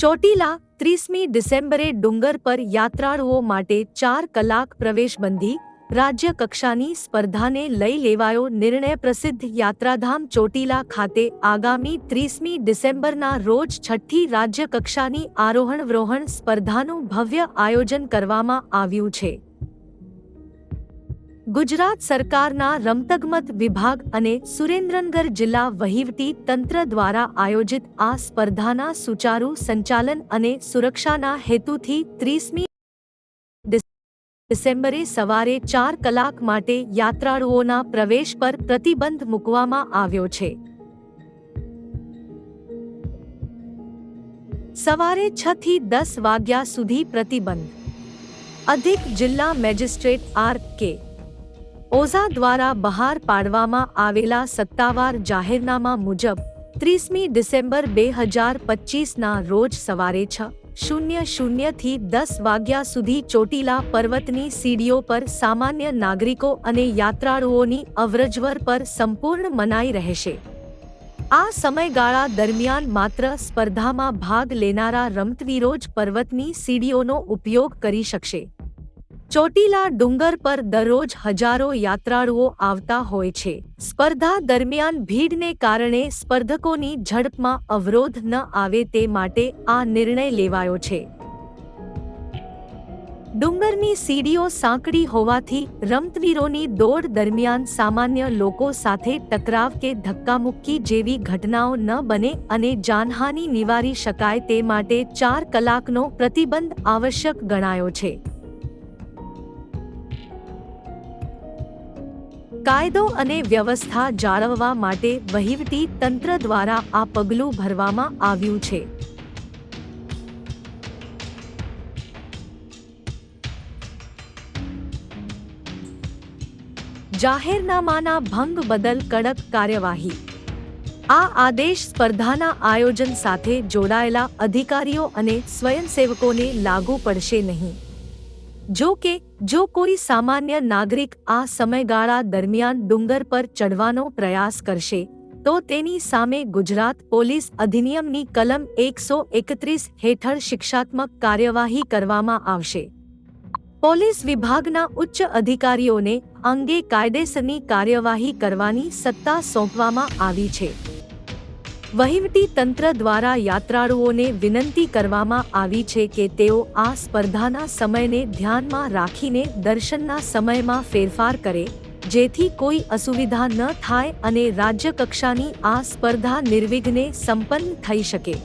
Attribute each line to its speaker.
Speaker 1: ચોટીલા ત્રીસમી ડિસેમ્બરે ડુંગર પર યાત્રાળુઓ માટે ચાર કલાક પ્રવેશબંધી રાજ્ય કક્ષાની સ્પર્ધાને લઈ લેવાયો નિર્ણય પ્રસિદ્ધ યાત્રાધામ ચોટીલા ખાતે આગામી ત્રીસમી ડિસેમ્બરના રોજ છઠ્ઠી રાજ્ય કક્ષાની આરોહણ સ્પર્ધાનું ભવ્ય આયોજન કરવામાં આવ્યું છે. ગુજરાત સરકારના રમતગમત વિભાગ અને સુરેન્દ્રનગર જિલ્લા વહીવટી તંત્ર દ્વારા આયોજિત આ સ્પર્ધાના સુચારુ સંચાલન અને સુરક્ષાના હેતુથી ત્રીસમી ડિસેમ્બરે સવારે ચાર કલાક માટે યાત્રાળુઓના પ્રવેશ પર પ્રતિબંધ મૂકવામાં આવ્યો છે. સવારે છ થી દસ વાગ્યા સુધી પ્રતિબંધ. અધિક જિલ્લા મેજિસ્ટ્રેટ આર કે ઓઝા દ્વારા બહાર પાડવામાં આવેલા સત્તાવાર જાહેરનામા મુજબ, ત્રીસમી ડિસેમ્બર બે હજાર પચીસના રોજ સવારે છ, શૂન્ય શૂન્યથી દસ વાગ્યા સુધી ચોટીલા પર્વતની સીડીઓ પર સામાન્ય નાગરિકો અને યાત્રાળુઓની અવરજવર પર સંપૂર્ણ મનાઈ રહેશે. આ સમયગાળા દરમિયાન માત્ર સ્પર્ધામાં ભાગ લેનારા રમતવીરો જ પર્વતની સીડીઓનો ઉપયોગ કરી શકશે. ચોટીલા ડુંગર પર દરરોજ હજારો યાત્રાળુઓ આવતા હોય છે. સ્પર્ધા દરમિયાન ભીડને કારણે સ્પર્ધકોની ઝડપમાં અવરોધ ન આવે તે માટે આ નિર્ણય લેવાયો છે. ડુંગરની સીડીઓ સાંકડી હોવાથી રમતવીરોની દોડ દરમિયાન સામાન્ય લોકો સાથે ટકરાવ કે ધક્કામુક્કી જેવી ઘટનાઓ ન બને અને જાનહાનિ નિવારી શકાય તે માટે ચાર કલાકનો પ્રતિબંધ આવશ્યક ગણાયો છે. કાયદો અને વ્યવસ્થા જાળવવા માટે વહીવટી તંત્ર દ્વારા આ પગલું ભરવામાં આવ્યું છે. જાહેરનામાના ભંગ બદલ કડક કાર્યવાહી. આ આદેશ સ્પર્ધાના આયોજન સાથે જોડાયેલા અધિકારીઓ અને સ્વયંસેવકોને લાગુ પડશે નહીં. જો કે, જો કોઈ સામાન્ય નાગરિક આ સમયગાળા દરમિયાન ડુંગર પર ચડવાનો પ્રયાસ કરશે, તો તેની સામે ગુજરાત પોલીસ અધિનિયમની કલમ એકસો એકત્રીસ હેઠળ શિક્ષાત્મક કાર્યવાહી કરવામાં આવશે. પોલીસ વિભાગના ઉચ્ચ અધિકારીઓને અંગે કાયદેસરની કાર્યવાહી કરવાની સત્તા સોંપવામાં આવી છે. વહીવટી તંત્ર દ્વારા યાત્રાળુઓને વિનંતી કરવામાં આવી છે કે તેઓ આ સ્પર્ધાના સમયને ધ્યાનમાં રાખીને દર્શનના સમયમાં ફેરફાર કરે, જેથી કોઈ અસુવિધા ન થાય અને રાજ્યકક્ષાની આ સ્પર્ધા નિર્વિઘ્ને સંપન્ન થઈ શકે.